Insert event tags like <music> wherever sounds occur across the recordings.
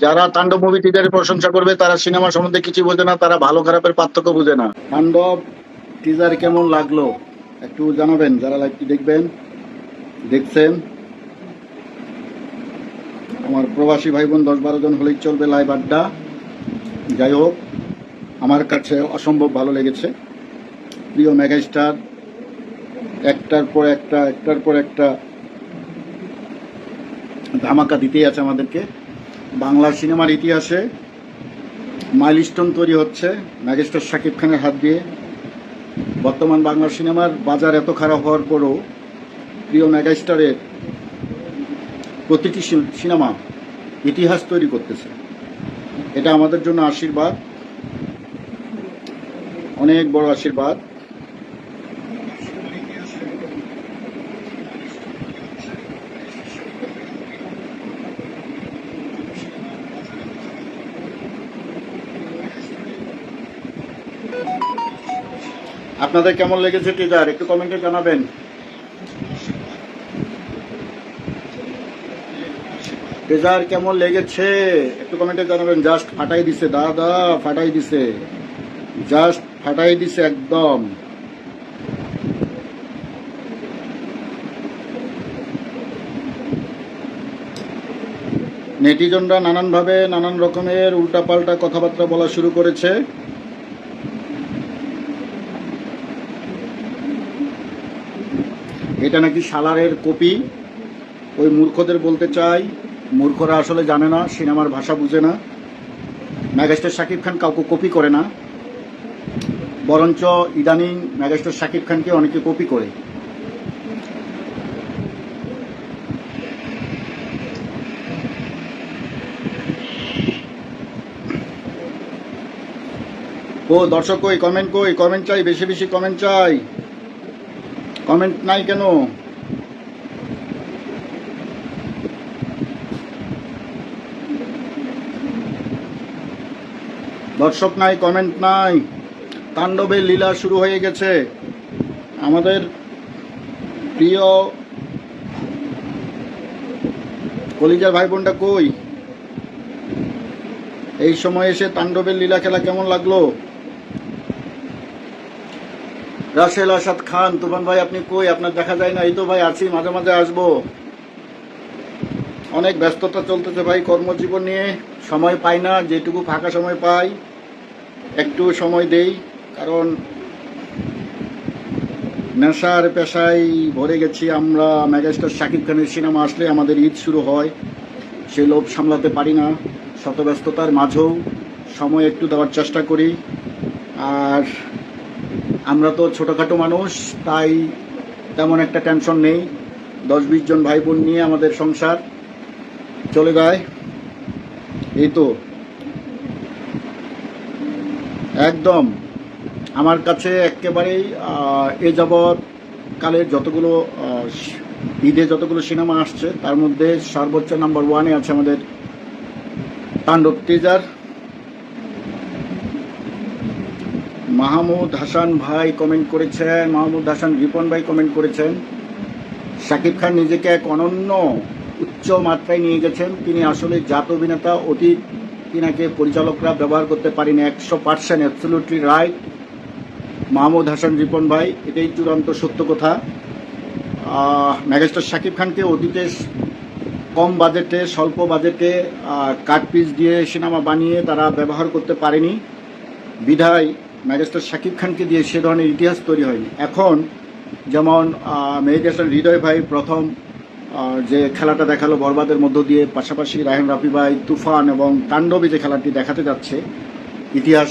যারা তাণ্ডব মুভি টিজারের প্রশংসা করবে, তারা সিনেমা সম্বন্ধে কিছু বোঝে না, তারা ভালো খারাপের পার্থক্য বুঝে না। তাণ্ডব টিজার কেমন লাগল? একটু জানাবেন, যারা লাইভটি দেখবেন, দেখছেন। আমার প্রবাসী ভাই বোন দশ বারো জন হলেই চলবে লাইভ আড্ডা। যাই হোক, আমার কাছে অসম্ভব ভালো লেগেছে। প্রিয় মেগাস্টার একটার পর একটা, একটার পর একটা ধামাকা দিতেই আছে আমাদেরকে। বাংলা সিনেমার ইতিহাসে মাইলস্টোন তৈরি হচ্ছে ম্যাজিস্টার শাকিব খানের হাত দিয়ে। বর্তমান বাংলা সিনেমার বাজার এত খারাপ হওয়ার পরও প্রিয় মেগাস্টারের প্রতিটি সিনেমা ইতিহাস তৈরি করতেছে। এটা আমাদের জন্য আশীর্বাদ, অনেক বড় আশীর্বাদ। আপনাদের কেমন লেগেছে টিজার একটু কমেন্টে জানাবেন। টিজার কেমন লেগেছে? একটু কমেন্টে জানাবেন। জাস্ট ফাটাই দিছে, দাদা, ফাটাই দিছে। জাস্ট ফাটাই দিছে একদম। নেটিজনরা নানানভাবে নানান রকমের উল্টাপাল্টা কথাবার্তা বলা শুরু করেছে। এটা নাকি সালারের কপি। ওই মূর্খদের বলতে চাই। মূর্খরা আসলে জানে না, সিনেমার ভাষা বুঝে না। ম্যাগাস্টার শাকিব খান কাউকে কপি করে না। বরঞ্চ ইদানিং ম্যাগাস্টার শাকিব খানকে অনেকে কপি করে। ও দর্শক কই কমেন্ট কই কমেন্ট চাই, বেশি বেশি কমেন্ট চাই। কমেন্ট নাই কেন? দর্শক নাই কমেন্ট নাই। তাণ্ডবের লীলা শুরু হয়ে গেছে। আমাদের প্রিয় কলিজার ভাই বোনটা কই? এই সময় এসে তাণ্ডবের লীলা খেলা কেমন লাগল? রাসেল আসাদ খান, তুফান ভাই, আপনি কই? আপনার দেখা যায় না। এই তো ভাই, আছি, মাঝে মাঝে আসব। অনেক ব্যস্ততা চলতেছে ভাই, কর্মজীবন নিয়ে। সময় পাই না, যেটুকু ফাঁকা সময় পাই, একটু সময় দেই, কারণ নেশার পেশায় ভরে গেছি আমরা। ম্যাগাস্টার শাকিব খানের সিনেমা আসলে আমাদের ঈদ শুরু হয়। সে লোভ সামলাতে পারি না। শত ব্যস্ততার মাঝেও সময় একটু দেওয়ার চেষ্টা করি। আর আমরা তো ছোটোখাটো মানুষ, তাই তেমন একটা টেনশন নেই। দশ বিশ জন ভাই বোন নিয়ে আমাদের সংসার চলে যায়। এই তো। একদম। আমার কাছে একেবারেই এ যাবৎ কালে যতগুলো ঈদে যতগুলো সিনেমা আসছে, তার মধ্যে সর্বোচ্চ নাম্বার ওয়ানে আছে আমাদের তাণ্ডব টিজার মাহমুদ হাসান ভাই কমেন্ট করেছেন, মাহমুদ হাসান রিপন ভাই কমেন্ট করেছেন। শাকিব খান নিজেকে এক অনন্য উচ্চ মাত্রায় নিয়ে গেছেন। তিনি আসলে জাত অভিনেতা, অতীত তিনাকে পরিচালকরা ব্যবহার করতে পারেনি একশো percent absolutely right Mahmud Hasan Ripon ভাই, এটাই চূড়ান্ত সত্য কথা। মেগাস্টার শাকিব খানকে অতীতে কম বাজেটে, স্বল্প বাজেটে কাট পিস দিয়ে সিনেমা বানিয়ে তারা ব্যবহার করতে পারেনি। বিধায় ম্যাজিস্টার শাকিব খানকে দিয়ে সে ধরনের ইতিহাস তৈরি হয়নি। এখন যেমন মেহেদি হৃদয় ভাই, প্রথম যে খেলাটা দেখাল বরবাদের মধ্য দিয়ে, পাশাপাশি রাহেন রাফি ভাই, তুফান এবং তাণ্ডবে যে খেলাটি দেখাতে যাচ্ছে, ইতিহাস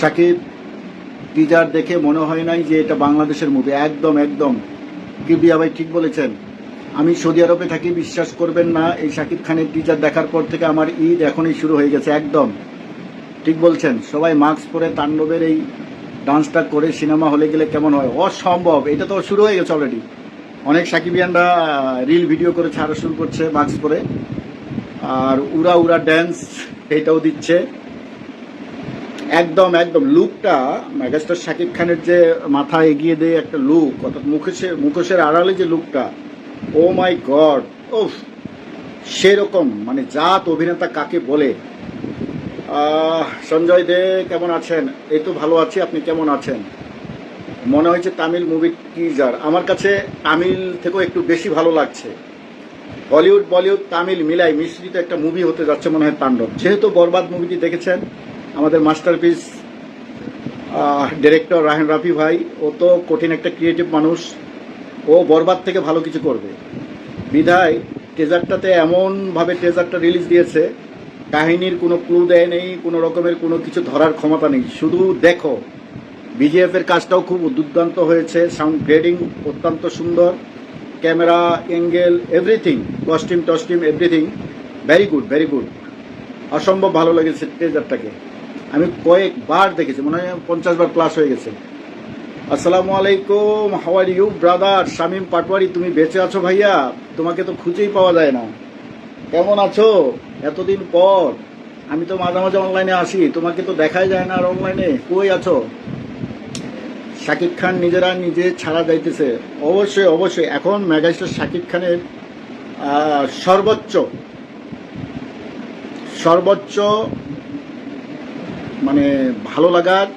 শাকিব টিজার দেখে মনে হয় নাই যে এটা বাংলাদেশের মুভি একদম একদম। কিবিয়া ভাই ঠিক বলেছেন। আমি সৌদি আরবে থাকি, বিশ্বাস করবেন না, এই শাকিব খানের টিজার দেখার পর থেকে আমার ঈদ এখনই শুরু হয়ে গেছে, একদম। ঠিক বলছেন, সবাই মাস্ক পরে তাণ্ডবের এই ডান্সটা করে সিনেমা হলে গেলে কেমন হয়? অসম্ভব, এটা তো শুরু হয়ে গেছে অলরেডি অনেক সাকিবিয়ানরা রিল ভিডিও করে ছাড়া শুরু করছে মাস্ক পরে। আর উড়া উড়া ড্যান্স এটাও দিচ্ছে। একদম একদম লুকটা মেগাস্টার শাকিব খানের যে মাথা এগিয়ে দিয়ে একটা লুক অর্থাৎ মুখোশের মুখোশের আড়ালে যে লুকটা ও মাই গড ওফ সেরকম মানে জাত অভিনেতা কাকে বলে? সঞ্জয় দে, কেমন আছেন? এই তো ভালো আছি, আপনি কেমন আছেন? মনে হয়েছে তামিল মুভি টিজার আমার কাছে তামিল থেকেও একটু বেশি ভালো লাগছে। হলিউড, বলিউড, তামিল মিলাই মিশ্রিত একটা মুভি হতে যাচ্ছে মনে হয় তাণ্ডব। যেহেতু বরবাদ মুভিটি দেখেছেন, আমাদের মাস্টারপিস ডিরেক্টর রাহেন রাফি ভাই, ও তো কঠিন একটা ক্রিয়েটিভ মানুষ। ও বরবাদ থেকে ভালো কিছু করবে। বিধায় টেজারটাতে এমনভাবে টেজারটা রিলিজ দিয়েছে কাহিনীর কোনো ক্লু দেয় নেই, কোনো রকমের কোনো কিছু ধরার ক্ষমতা নেই। শুধু দেখো বিজিএফ এর কাজটাও খুব দুর্দান্ত হয়েছে সাউন্ড গ্রেডিং অত্যন্ত সুন্দর camera angle everything costume টস্টিউম everything very good very good অসম্ভব ভালো লেগেছে ট্রেজারটাকে আমি কয়েকবার দেখেছি, মনে হয় পঞ্চাশ বার প্লাস হয়ে গেছে। আসসালামু আলাইকুম how are you brother Shamim Patwari তুমি বেঁচে আছো ভাইয়া? তোমাকে তো খুঁজেই পাওয়া যায় না। কেমন আছো? এতদিন পর। আমি তো মাঝে মাঝে অনলাইনে আসি। তোমাকে তো দেখাই যায় না আর অনলাইনে কই আছো? শাকিব খান নিজেরা নিজে ছাড়া যাইতেছে। অবশ্যই অবশ্যই। এখন মেগাস্টার শাকিব খানের সর্বোচ্চ সর্বোচ্চ মানে ভালো লাগার,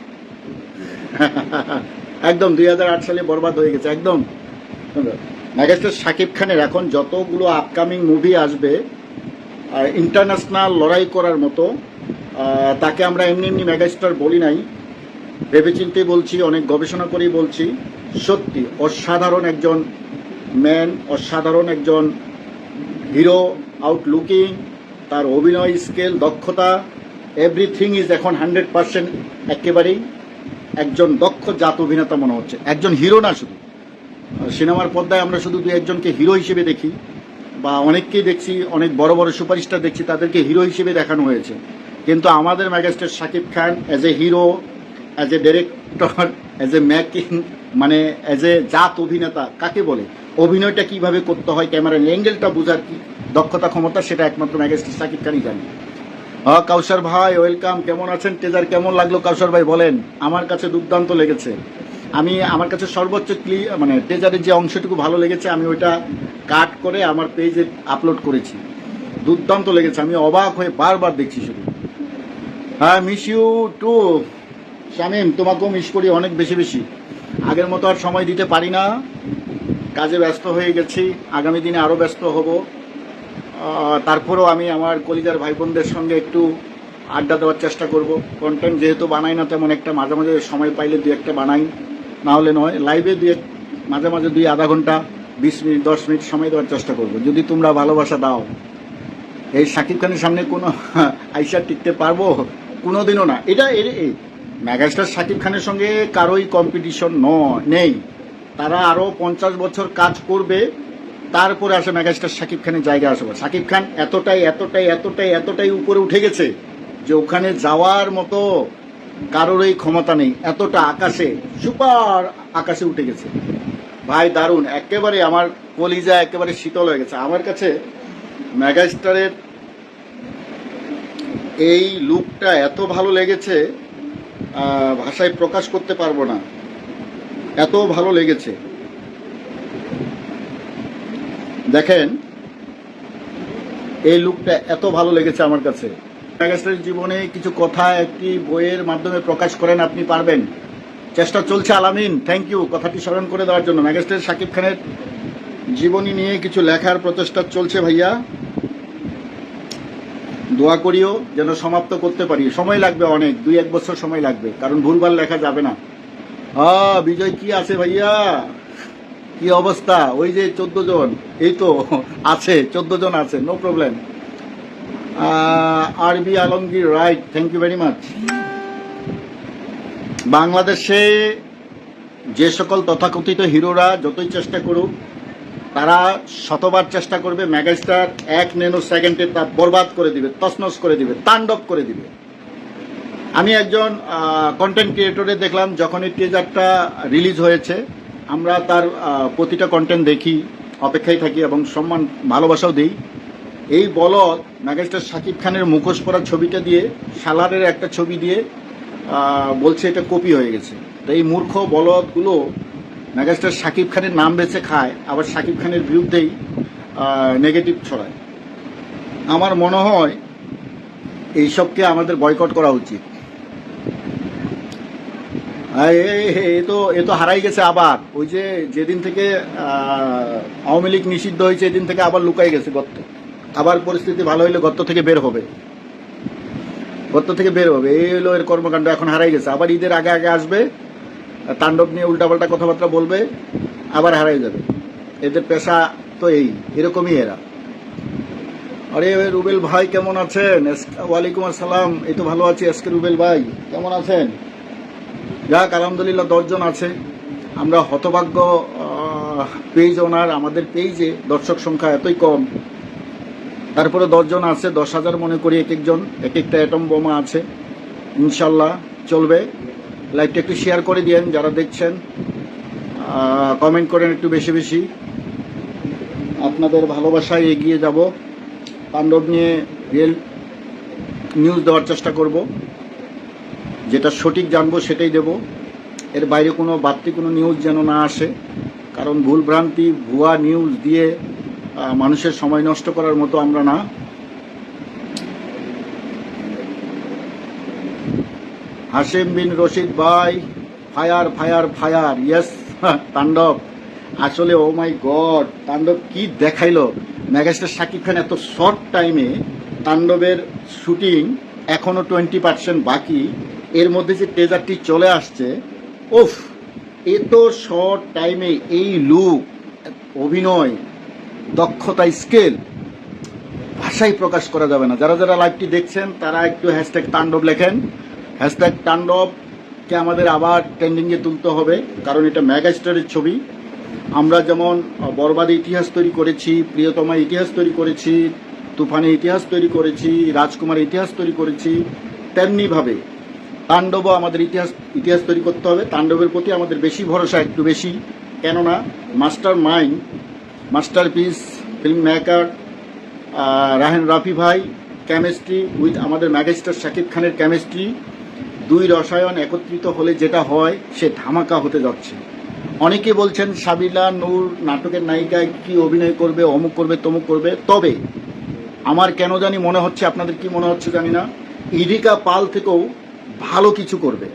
<laughs> একদম দুই হাজার আট সালে বরবাদ হয়ে গেছে, একদম। মেগাস্টার শাকিব খানের এখন যতগুলো আপকামিং মুভি আসবে ইন্টারন্যাশনাল লড়াই করার মতো তাকে আমরা এমনি এমনি মেগাস্টার বলি নাই। ভেবেচিন্তে বলছি, অনেক গবেষণা করেই বলছি, সত্যি অসাধারণ একজন ম্যান অসাধারণ একজন হিরো আউটলুকিং তার অভিনয় স্কেল দক্ষতা এভরিথিং ইজ এখন হান্ড্রেড পার্সেন্ট একেবারেই একজন দক্ষ জাত অভিনেতা মনে হচ্ছে। একজন হিরো না শুধু। সিনেমার পর্দায় আমরা শুধু দু একজনকে হিরো হিসেবে দেখি। বা অনেককেই দেখছি, অনেক বড় বড় সুপারস্টার দেখছি, তাদেরকে হিরো হিসেবে দেখানো হয়েছে। কিন্তু আমাদের megastar Shakib Khan as a hero as a director as a making মানে অ্যাজ এ জাত অভিনেতা, কাকে বলে? অভিনয়টা কীভাবে করতে হয় ক্যামেরার অ্যাঙ্গেলটা বোঝার কি দক্ষতা, ক্ষমতা, সেটা একমাত্র ম্যাগাস্টার শাকিব খানই জানে। হ্যাঁ কাউসার ভাই ওয়েলকাম কেমন আছেন? টেজার কেমন লাগল? কাউসার ভাই, বলেন, আমার কাছে দুর্দান্ত লেগেছে। আমি আমার কাছে সর্বোচ্চ ক্লি মানে টেজারের যে অংশটুকু ভালো লেগেছে, আমি ওইটা কাট করে আমার পেজে আপলোড করেছি। দুর্দান্ত লেগেছে, আমি অবাক হয়ে বারবার দেখছি শুধু। হ্যাঁ মিস ইউ টু শামিম, তোমাকেও মিস করি অনেক বেশি বেশি। আগের মতো আর সময় দিতে পারি না। কাজে ব্যস্ত হয়ে গেছি, আগামী দিনে আরও ব্যস্ত হব। তারপরেও আমি আমার কলিজার ভাই বোনদের সঙ্গে একটু আড্ডা দেওয়ার চেষ্টা করব। কন্টেন্ট যেহেতু বানাই না, তেমন একটা মাঝে মাঝে সময় পাইলে দু একটা বানাই। না হলে নয় লাইভে দিয়ে মাঝে মাঝে দুই আধা ঘণ্টা, বিশ মিনিট, দশ মিনিট সময় দেওয়ার চেষ্টা করব। যদি তোমরা ভালোবাসা দাও, এই শাকিব খানের সামনে কোনো <laughs> আইসা টিকতে পারব? কোনোদিনও না। এটা এই মেগাস্টার শাকিব খানের সঙ্গে কারোই কম্পিটিশন নয়, নেই। তারা আরও পঞ্চাশ বছর কাজ করবে, তারপরে আসে মেগাস্টার শাকিব খানের জায়গা আসবে। শাকিব খান এতটাই এতটাই এতটাই এতটাই উপরে উঠে গেছে যে ওখানে যাওয়ার মতো কারোরই ক্ষমতা নেই। এতটা আকাশে, সুপার আকাশে উঠে গেছে। ভাই, দারুণ। একেবারে আমার কলিজা একেবারে শীতল হয়ে গেছে। আমার কাছে মেগাস্টারের এই লুকটা এত ভালো লেগেছে ভাষায় প্রকাশ করতে পারব না। এত ভালো লেগেছে। দেখেন, এই লুকটা এত ভালো লেগেছে আমার কাছে। মেগাস্টারের জীবনে কিছু কথা একটি বইয়ের মাধ্যমে প্রকাশ করেন, আপনি পারবেন। চেষ্টা চলছে আলামিন থ্যাংক ইউ কথাটি স্মরণ করে দেওয়ার জন্য। মেগাস্টার শাকিব খানের জীবনী নিয়ে কিছু লেখার প্রচেষ্টা চলছে ভাইয়া। দোয়া করিও যেন সমাপ্ত করতে পারি। সময় লাগবে অনেক, দুই এক বছর সময় লাগবে, কারণ ভুলভাল লেখা যাবে না। হ্যাঁ বিজয় কি আছে ভাইয়া? কি অবস্থা? ওই যে চোদ্দ জন, এই তো, আছে, চোদ্দ জন আছে no problem Arbi Alamgir right thank you very much বাংলাদেশে যে সকল তথাকথিত হিরোরা যতই চেষ্টা করুক, তারা শতবার চেষ্টা করবে মেগাস্টার এক নেনো সেকেন্ডে তা বরবাদ করে দিবে, তছনছ করে দিবে, তাণ্ডব করে দিবে। আমি একজন কন্টেন্ট ক্রিয়েটরে দেখলাম, যখন এই টিজারটা রিলিজ হয়েছে, আমরা তার প্রতিটা কন্টেন্ট দেখি, অপেক্ষায় থাকি এবং সম্মান, ভালোবাসাও দিই। এই বলদ মেগাস্টার শাকিব খানের মুখোশ পরা ছবিটা দিয়ে সালারের একটা ছবি দিয়ে বলছে এটা কপি হয়ে গেছে। তো এই মূর্খ বলদগুলো মেগাস্টার শাকিব খানের নাম বেছে খায়, আবার শাকিব খানের বিরুদ্ধেই নেগেটিভ ছড়ায়। আমার মনে হয় এইসবকে আমাদের বয়কট করা উচিত। এ- তো, এ তো হারাই গেছে আবার। ওই যে যেদিন থেকে আওয়ামী লীগ নিষিদ্ধ হয়েছে, এদিন থেকে আবার লুকাই গেছে গর্ত। আবার পরিস্থিতি ভালো হইলে গর্ত থেকে বের হবে। গর্ত থেকে বের হবে। এই হলো এর কর্মকাণ্ড, এখন হারাই গেছে। আবার ঈদের আগে আগে আসবে তাণ্ডব নিয়ে উল্টাপাল্টা কথাবার্তা বলবে, আবার হারাই যাবে। এদের পেশা তো এই, এরকমই এরা। আরে রুবেল ভাই, কেমন আছেন? ওয়ালাইকুম আসসালাম। এই তো ভালো আছি এসকে রুবেল ভাই, কেমন আছেন? যাক, আলহামদুলিল্লাহ দশজন আছে। আমরা হতভাগ্য পেজ ওনার আমাদের পেজে দর্শক সংখ্যা এতই কম। তারপরে দশজন আছে দশ হাজার মনে করি এক একজন, এক একটা অ্যাটম বোমা আছে। ইনশাল্লাহ চলবে। লাইভটা একটু শেয়ার করে দিয়েন যারা দেখছেন। কমেন্ট করেন একটু বেশি বেশি। আপনাদের ভালোবাসায় এগিয়ে যাব। পাণ্ডব নিয়ে রিয়েল নিউজ দেওয়ার চেষ্টা করব। যেটা সঠিক জানব সেটাই দেব। এর বাইরে কোনো বাড়তি কোনো নিউজ যেন না আসে। কারণ ভুল ভ্রান্তি, ভুয়া নিউজ দিয়ে মানুষের সময় নষ্ট করার মতো আমরা না। হাসিম বিন রশিদ ভাই, ফায়ার ফায়ার ফায়ার ইয়েস <laughs> তাণ্ডব। আসলে ও মাই গড তাণ্ডব কি দেখাইলো? মেগাস্টার শাকিব খান এত শর্ট টাইমে তাণ্ডবের শুটিং এখনও টোয়েন্টি পার্সেন্ট বাকি। এর মধ্যে যে টেজারটি চলে আসছে ওফ এত শর্ট টাইমে এই লুক অভিনয় দক্ষতা, স্কেল ভাষায় প্রকাশ করা যাবে না। যারা যারা লাইভটি দেখছেন, তারা একটু হ্যাশট্যাগ তাণ্ডব লেখেন। হ্যাশট্যাগ তাণ্ডবকে আমাদের আবার ট্রেন্ডিংয়ে তুলতে হবে, কারণ এটা ম্যাগাস্টারের ছবি। আমরা যেমন বরবাদে ইতিহাস তৈরি করেছি প্রিয়তমা ইতিহাস তৈরি করেছি, তুফানে ইতিহাস তৈরি করেছি, রাজকুমার ইতিহাস তৈরি করেছি, তেমনিভাবে তাণ্ডবও আমাদের ইতিহাস ইতিহাস তৈরি করতে হবে। তাণ্ডবের প্রতি আমাদের বেশি ভরসা একটু বেশি। কেননা master mind master piece film maker Raihan Rafi ভাই, কেমিস্ট্রি উইথ আমাদের ম্যাগেস্টার শাকিব খানের কেমিস্ট্রি। দুই রসায়ন একত্রিত হলে যেটা হয়, সে ধামাকা হতে যাচ্ছে। অনেকে বলছেন সাবিলা নূর নাটকের নায়িকায় কি অভিনয় করবে, অমুক করবে, তমুক করবে। তবে আমার কেন জানি মনে হচ্ছে, আপনাদের কি মনে হচ্ছে জানি না, ইদিকা পাল থেকেও ভালো কিছু করবে।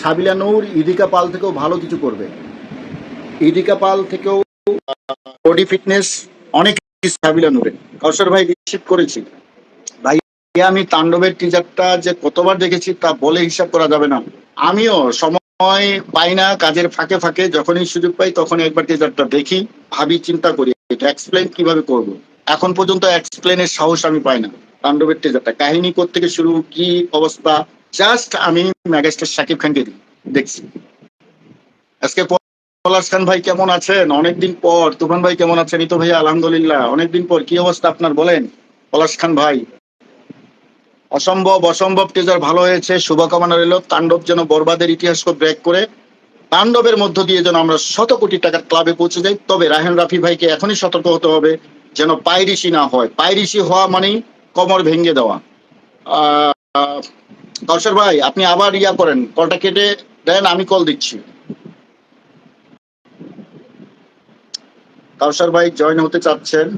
সাবিলা নূর ইদিকা পাল থেকেও ভালো কিছু করবে। ইদিকা পাল থেকেও বডি ফিটনেস অনেক সাবিলা নূরের কৌশল ভাই রিসিভ করেছি। ভাই, আমি তাণ্ডবের টিজারটা যে কতবার দেখেছি তা বলে হিসাব করা যাবে না। আমিও সময় পাই না, কাজের ফাঁকে ফাঁকে যখনই সুযোগ পাই তখন একবার টিজারটা দেখি, ভাবি, চিন্তা করি, এটা এক্সপ্লেন কীভাবে করব। এখন পর্যন্ত এক্সপ্লেনের সাহস আমি পাই না তাণ্ডবের টিজারটা কাহিনী থেকে শুরু, কি অবস্থা? জাস্ট আমি ম্যাগাস্টার শাকিব খানকে দেখছি। আজকে পলাশ খান ভাই কেমন আছেন? অনেকদিন পর। তুফান ভাই কেমন আছেন? ইতো ভাইয়া, আলহামদুলিল্লাহ। অনেকদিন পর, কি অবস্থা আপনার বলেন? পলাশ খান ভাই। অসম্ভব অসম্ভব টিজার ভালো হয়েছে। শুভকামনা রইল। তাণ্ডব যেন বরবাদের ইতিহাসকে ব্রেক করে, তাণ্ডবের মধ্য দিয়ে যেন আমরা শত কোটি টাকার ক্লাবে পৌঁছে যাই। তবে রাহেন রাফি ভাইকে এখনই সতর্ক হতে হবে, যেন পাইরিসি না হয়। পাইরিসি হওয়া মানেই কমর ভেঙে দেওয়া। আহ, দর্শক ভাই, আপনি আবার ইয়া করেন। কলটা কেটে দেন, আমি কল দিচ্ছি। কাউসার ভাই জয়েন হতে চাচ্ছেন।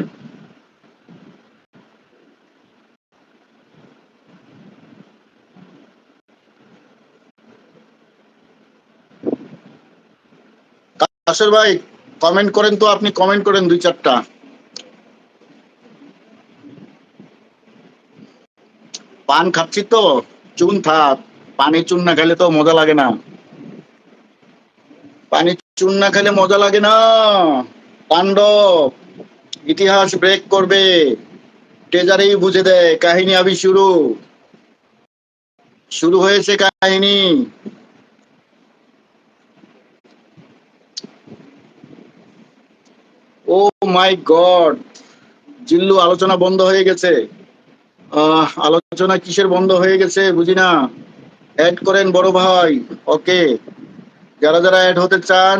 কাউসার ভাই কমেন্ট করেন তো, আপনি কমেন্ট করেন দুই চারটা। পান খাচ্ছি তো, চুন থাক। পানি চুন না খেলে তো মজা লাগে না। পানি চুন না খেলে মজা লাগে না। তাণ্ডব ইতিহাস ব্রেক করবে। ট্রেজারেই বুঝে দেয় কাহিনী আবি শুরু। শুরু হয়েছে কাহিনী। ও মাই গড, জিল্লু, আলোচনা বন্ধ হয়ে গেছে। আলোচনা কিসের বন্ধ হয়ে গেছে বুঝি না। অ্যাড করেন বড় ভাই। ওকে যারা যারা অ্যাড হতে চান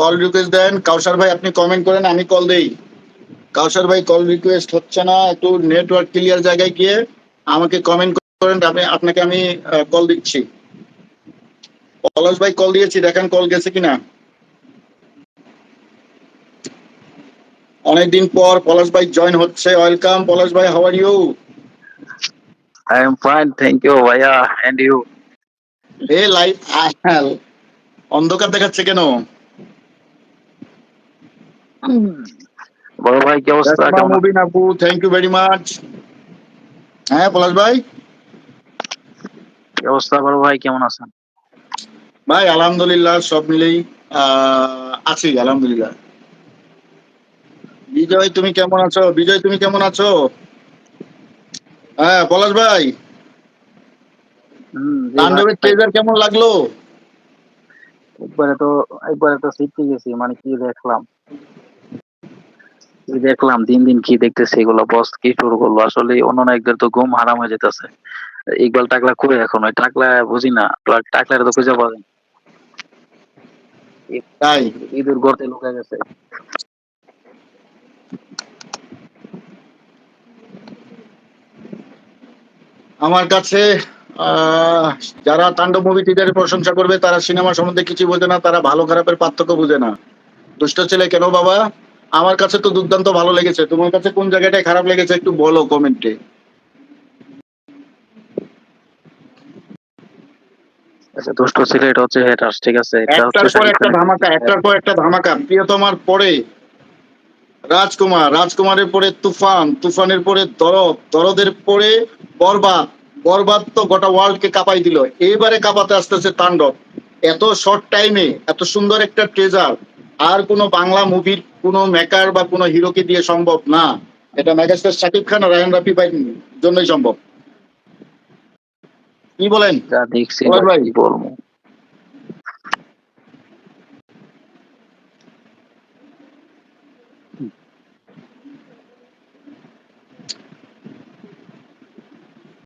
কল রিকোয়েস্ট দেন। কাউসার ভাই আপনি কমেন্ট করেন আমি কল দেই। কাউসার ভাই কল রিকোয়েস্ট হচ্ছে না একটু নেটওয়ার্ক ক্লিয়ার জায়গায় গিয়ে আমাকে কমেন্ট করেন আপনি আপনাকে আমি কল দিচ্ছি। পলাশ ভাই কল দিয়েছি দেখেন কল গেছে কিনা। অনেকদিন পর পলাশ ভাই জয়েন হচ্ছে ওয়েলকাম পলাশ ভাই how are you I am fine, thank you, Vaya, and you. এ লাইট অন্ধকার দেখাচ্ছে কেন? বড় ভাই কি অবস্থা? কেমন মুবিন আপু থ্যাংক ইউ ভেরি মাচ হ্যাঁ পলাশ ভাই? কি অবস্থা বড় ভাই কেমন আছেন? ভাই আলহামদুলিল্লাহ সব মিলেই আছি আলহামদুলিল্লাহ। বিজয় তুমি কেমন আছো? বিজয় তুমি কেমন আছো? হ্যাঁ পলাশ ভাই। তাণ্ডবের ট্রেজার কেমন লাগল? একবারে তো একবারে তো শিখতে গেছি মানে কি দেখলাম। দেখলাম দিন দিন কি দেখতেছি এগুলো বস কি শুরু করল? আসলে অন্য একদের তো ঘুম হারাম হয়ে যেতেছে। ইকবাল টাকলা কই এখন? ওই টাকলা বুঝি না টাকলার তো খুঁজে পাবেন তাই? ঈদের গর্তে লুকে গেছে। আমার কাছে আহ, যারা তাণ্ডব মুভি টিজারের প্রশংসা করবে তারা সিনেমা সম্বন্ধে কিছু বোঝে না তারা ভালো খারাপের পার্থক্য বুঝে না। দুষ্ট ছেলে কেন বাবা? আমার কাছে তো দুর্দান্ত ভালো লেগেছে। তোমার কাছে কোন জায়গাটায় খারাপ লেগেছে একটু বলো কমেন্টে আচ্ছা দুষ্ট ছিল এটা হচ্ছে হেটার্স ঠিক আছে? এটা হচ্ছে একটার পর একটা ধামাকা একটার পর একটা ধামাকা। প্রিয়তমার পরে রাজকুমার রাজকুমারের পরে তুফান তুফানের পরে দরদ দরদের পরে বরবাদ। বরবাদ তো গোটা ওয়ার্ল্ড কে কাঁপাই দিল। এইবারে কাঁপাতে আসতেছে তাণ্ডব। এত শর্ট টাইমে এত সুন্দর একটা ট্রেজার আর কোনো বাংলা মুভির কোনো মেকার বা কোনো হিরোকে দিয়ে সম্ভব না। এটা মেগাস্টার শাকিব খান আর রায়ান রাফি ভাই জন্যই সম্ভব। কি বলেন? যা দেখছি। বলব?